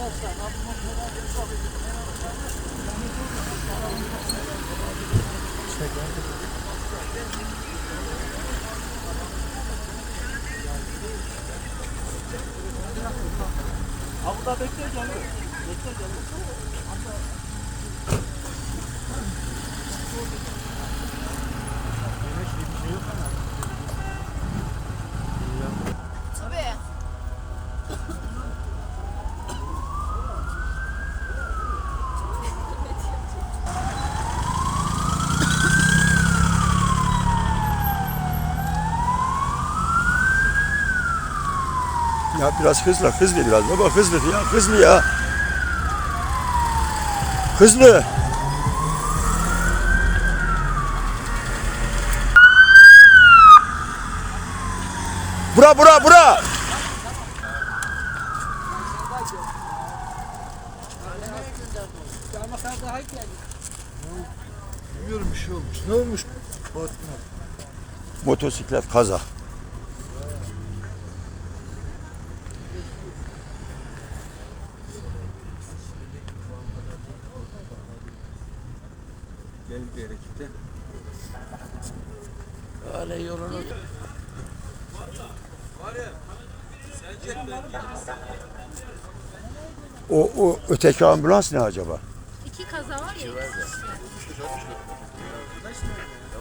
Ha burada bekle geliyor. Bekle geliyor. Ya biraz hızlı, hızlı biraz. Baba hızlı ya, hızlı ya. Hızlı. Bura bura bura. Bilmiyorum bir şey olmuş. Ne olmuş? Fatma. Motosiklet kaza. Gel bir yere gitti. Öyle yolunu. O, o öteki ambulans ne acaba? İki kaza var ya.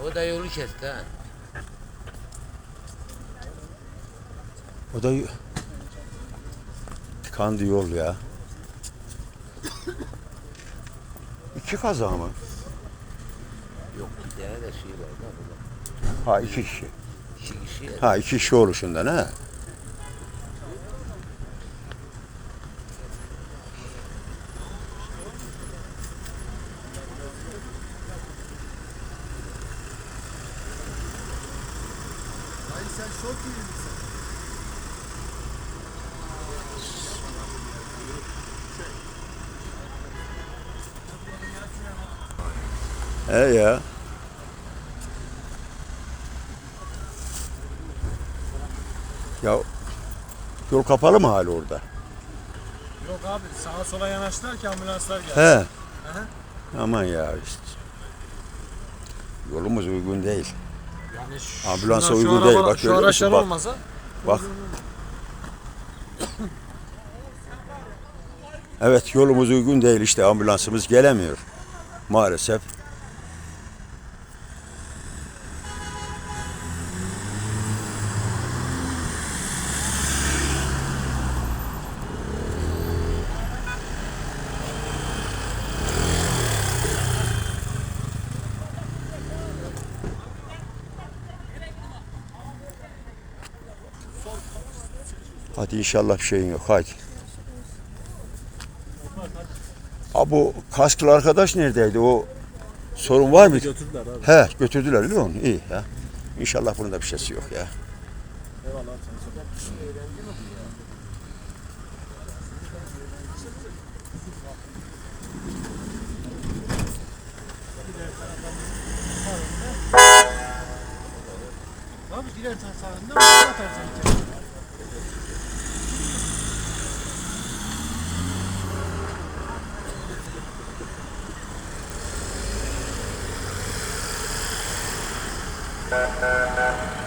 O da yolu kesti ha. O da tıkandı yol ya. İki kaza mı? Yok bir tane de şey var da burada. Ha iki kişi. İki kişi. Ha iki kişi oluşundan ha. He ya. Ya yol kapalı mı hala orada? Yok abi sağa sola yanaştılar ki ambulanslar geldi. He. hı. Aman ya işte. Yolumuz uygun değil. Yani şu, Ambulansa şunlar- şu uygun değil, araba- bak şu araçlar Bak. olmasa Bak. Evet yolumuz uygun değil işte ambulansımız gelemiyor. Maalesef. Hadi inşallah bir şeyin yok. Hadi. Ha bu kasklı arkadaş neredeydi? O sorun var mı? götürdüler abi. He götürdüler öyle mi? İyi ya. İnşallah bunun da bir şeysi yok ya. Eyvallah abi sen söyle. Abi girer sağında mı atarsın içeri? Thank you.